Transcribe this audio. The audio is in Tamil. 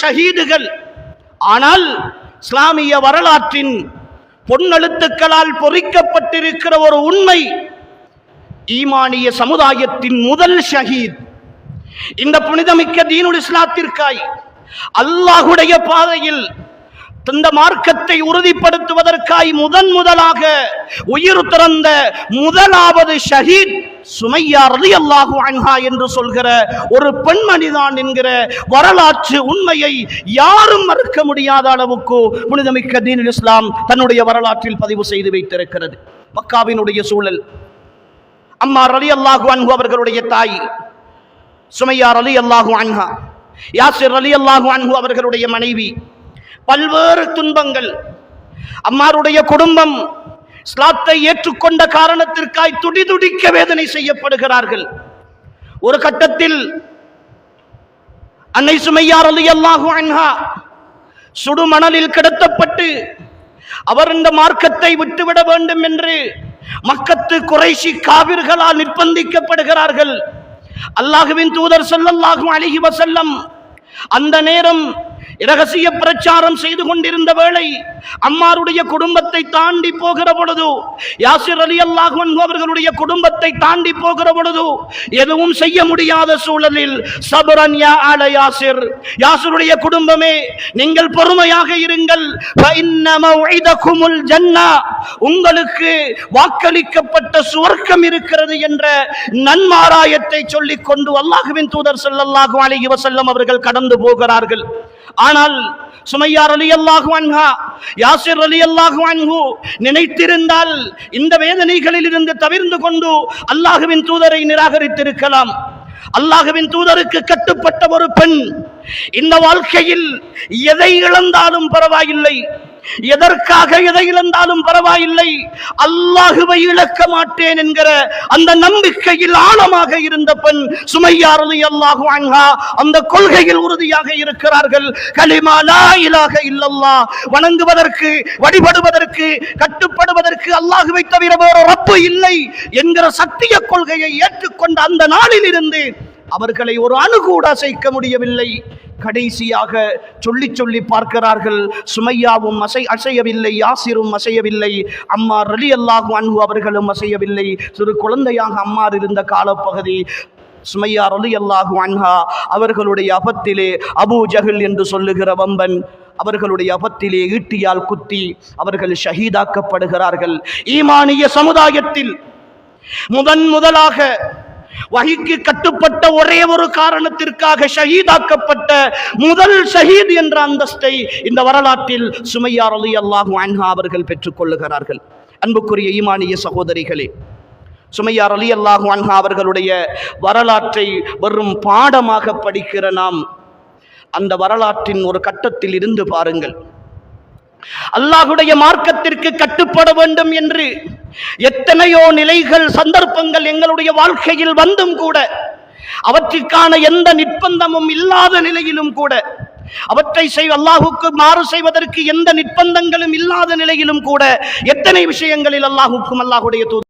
ஷஹீதுகள். ஆனால் இஸ்லாமிய வரலாற்றின் பொன்னெழுத்துக்களால் பொறிக்கப்பட்டிருக்கிற ஒரு உண்மை ஈமானிய சமுதாயத்தின் முதல் ஷஹீத். இந்த புனிதமிக்க தீனுல் இஸ்லாத்திற்காய் அல்லாஹுடைய பாதையில் இந்த மார்க்கத்தை உறுதிப்படுத்துவதற்காய் முதன் முதலாக உயிர் திறந்த முதலாவது ஷஹீத் சுமையா ரலியல்லாஹு அன்ஹா என்று சொல்கிற ஒரு பெண்மணிதான் என்கிற வரலாற்று உண்மையை யாரும் மறுக்க முடியாத அளவுக்கு புனிதமிக்க தீனுல் இஸ்லாம் தன்னுடைய வரலாற்றில் பதிவு செய்து வைத்திருக்கிறது. மக்காவினுடைய சூழல். அம்மா ரலி அல்லாஹு அன்ஹு அவர்களுடைய தாய் சுமையா ரலி அல்லாஹு அன்ஹா. யாசிர் ரலி அல்லாஹு அன்ஹு அவர்களுடைய மனைவி. பல்வேறு துன்பங்கள். அம்மாருடைய குடும்பம் ஸ்லாத்தை ஏற்றுக்கொண்ட காரணத்திற்காய் துடிதுடிக்க வேதனை செய்யப்படுகிறார்கள். ஒரு கட்டத்தில் அன்னை சுமையார் அலி அல்லாஹு அன்ஹா சுடுமணலில் கிடத்தப்பட்டு அவர் இந்த மார்க்கத்தை விட்டுவிட வேண்டும் என்று மக்கத்து குறைசி காவிர்களால் நிர்பந்திக்கப்படுகிறார்கள். அல்லாஹுவின் தூதர் சொல்லல்லாகும் அழகி வசல்லம் அந்த நேரம் இரகசிய பிரச்சாரம் செய்து கொண்டிருந்த வேளை அம்மாருடைய குடும்பத்தை தாண்டி போகிற பொழுது யாசிர் அலி அல்லாஹன் அவர்களுடைய குடும்பத்தை தாண்டி போகிற பொழுது எதுவும் செய்ய முடியாத சூழலில் சபரன் யா அல யாசிர் யாசிருடைய குடும்பமே நீங்கள் பொறுமையாக இருங்கள். ஜன்னா. உங்களுக்கு வாக்களிக்கப்பட்ட சுவர்க்கம் இருக்கிறது என்ற நன்மாராயத்தை சொல்லிக் கொண்டு அல்லாஹுவின் தூதர் செல்லல்லாஹு அலி வசல்லம் அவர்கள் கடந்து போகிறார்கள். ஆனால் சுமையார் அலி அல்லாஹு அன்ஹா யாசிர் அலி அல்லாஹு அன்ஹு நினைத்திருந்தால் இந்த வேதனைகளில் இருந்து தவிர்ந்து கொண்டு அல்லாஹுவின் தூதரை நிராகரித்திருக்கலாம். அல்லாஹுவின் தூதருக்கு கட்டுப்பட்ட ஒரு பெண் இந்த வாழ்க்கையில் எதை இழந்தாலும் பரவாயில்லை. எதற்காக எதை இழந்தாலும் பரவாயில்லை. அல்லாஹுவை இழக்க மாட்டேன் என்கிற அந்த நம்பிக்கையில் ஆழமாக இருந்த பெண் சுமையாரது அல்லாஹு அங்கா அந்த கொள்கையில் உறுதியாக இருக்கிறார்கள். கலிமா லா இலாஹ வணங்குவதற்கு வழிபடுவதற்கு கட்டுப்படுவதற்கு அல்லாஹுவை தவிர வேறு ரப்பு இல்லை என்கிற சத்திய கொள்கையை ஏற்றுக்கொண்ட அந்த நாளில் இருந்து அவர்களை ஒரு அணுகூட அசைக்க முடியவில்லை. கடைசியாக சொல்லி சொல்லி பார்க்கிறார்கள் சுமையாவும் அசை அசையவில்லை யாசிரும் அசையவில்லை அம்மா ரலி அல்லாஹும் அன்பு அவர்களும் அசையவில்லை. சிறு குழந்தையாக அம்மார் இருந்த காலப்பகுதி சுமையா ரலி அல்லாஹு அன்ஹா அவர்களுடைய அபத்திலே அபூ ஜஹில் என்று சொல்லுகிற வம்பன் அவர்களுடைய அபத்திலே ஈட்டியால் குத்தி அவர்கள் ஷஹீதாக்கப்படுகிறார்கள். ஈமானிய சமுதாயத்தில் முதன் முதலாக வகைக்கு கட்டுப்பட்ட ஒரே ஒரு காரணத்திற்காக ஷஹீதாக்கப்பட்ட முதல் ஷஹீத் என்ற அந்தஸ்தை இந்த வரலாற்றில் சுமையார் அலி அல்லாஹு அன்ஹா அவர்கள் பெற்றுக்கொள்ளுகிறார்கள் அன்புக்குரிய ஈமானிய சகோதரிகளே சுமையார் அலி அல்லாஹு அன்ஹா அவர்களுடைய வரலாற்றை வெறும் பாடமாக படிக்கிற நாம் அந்த வரலாற்றின் ஒரு கட்டத்தில் இருந்து பாருங்கள். அல்லாஹுடைய மார்க்கத்திற்கு கட்டுப்பட வேண்டும் என்று எத்தனையோ நிலைகள் சந்தர்ப்பங்கள் எங்களுடைய வாழ்க்கையில் வந்தும் கூட அவற்றிற்கான எந்த நிர்பந்தமும் இல்லாத நிலையிலும் கூட அவற்றை செய் அல்லாஹுக்கு மாறு செய்வதற்கு எந்த நிர்பந்தங்களும் இல்லாத நிலையிலும் கூட எத்தனை விஷயங்களில் அல்லாஹுக்கும் அல்லாஹுடைய தூது